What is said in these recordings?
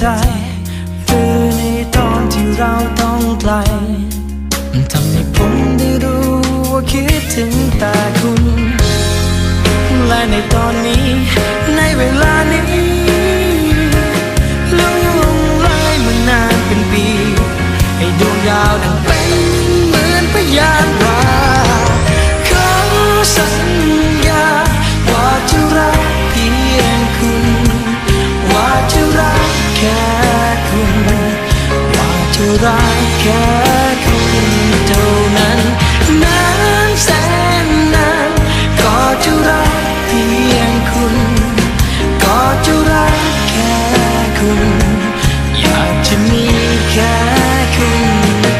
ใจหรือในตอนที่เราต้องไกลมันทำให้ผมได้รู้ว่าคิดถึงแต่คุณ และในตอนนี้ในเวลานี้ คุณ อยากจะมีแค่คุณ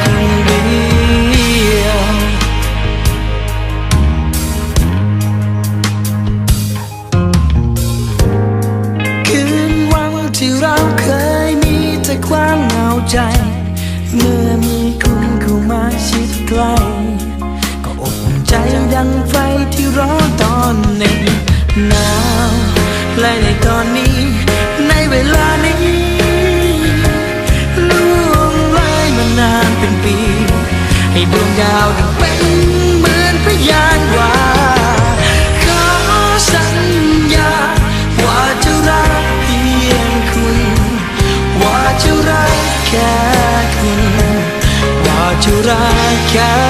คนเดียว คืนวันที่เราเคยมีแต่ความเหงาใจ เมื่อมีคุณเข้ามาชิดใกล้ก็อบอุ่นใจดังไฟที่ร้อนตอนหน็บหนาวและในตอนนี้ ดวงดาวดังเป็นเหมือนพยานว่าขอสัญญา ว่าจะรักเพียงคุณ ว่าจะรักแค่คุณ ว่าจะรักแค่